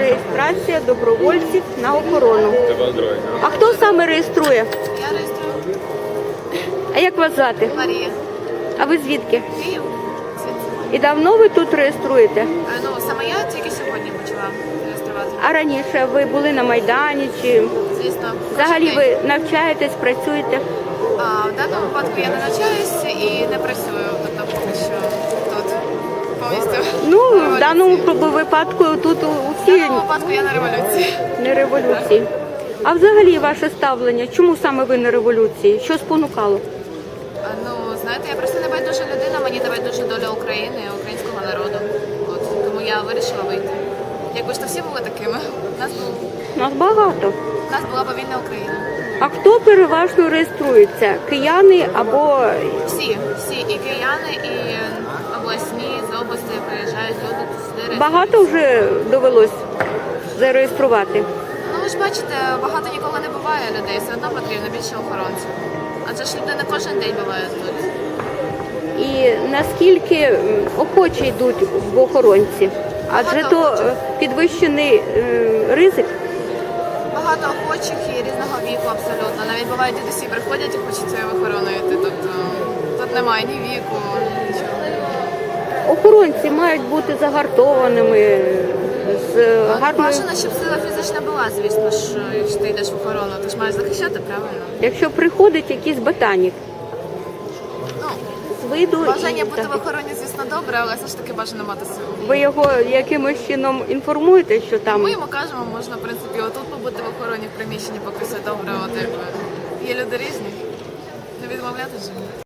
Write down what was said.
реєстрація добровольців на охорону. А хто саме реєструє? Я реєструю А як вас звати? Марія. А ви звідки? Київ. І давно ви тут реєструєте? Е, Ну, саме я тільки сьогодні почала реєструвати. А раніше ви були на Майдані чи Звісно. взагалі ви навчаєтесь, працюєте? А, в даному випадку я не навчаюся і не працюю, тобто поки що тут повністю. Ну, в даному випадку тут усі випадку я на революції. не революції. А взагалі ваше ставлення? Чому саме ви на революції? Що спонукало? А, Ну, знаєте, я просто не байдужа людина, мені не байдужа доля України, українського народу. От, тому я вирішила вийти. Якби ж то всі були такими. Нас, був, Нас багато. у нас була б вільна Україна. А хто переважно реєструється? Кияни або Всі, всі, і кияни, і обласні, з області приїжджають. Багато вже довелось зареєструвати? Ну ви ж бачите, багато ніколи не буває людей, все одно потрібно більше охоронців. Адже ж люди не кожен день бувають тут. І наскільки охочі йдуть в охоронці? Адже Багато то охочих. е, підвищений е, ризик. Багато охочих і різного віку абсолютно. Навіть бувають дідусі приходять і хочуть цією охороною йти. Тобто тут немає ні віку. Охоронці мають бути загартованими з Ну, гарною. Бажано, щоб сила фізична була, звісно ж, якщо ти йдеш в охорону, ти ж маєш захищати правильно. Якщо приходить якийсь ботанік Ну, з виду, бажання і, бути в охороні, звісно, добре, але все ж таки бажано мати силу. ви його якимось чином інформуєте, що там Ми йому кажемо, можна, в принципі, отут побути в охороні в приміщенні, поки все добре, от якби. Є люди різні. Не відмовляти ж.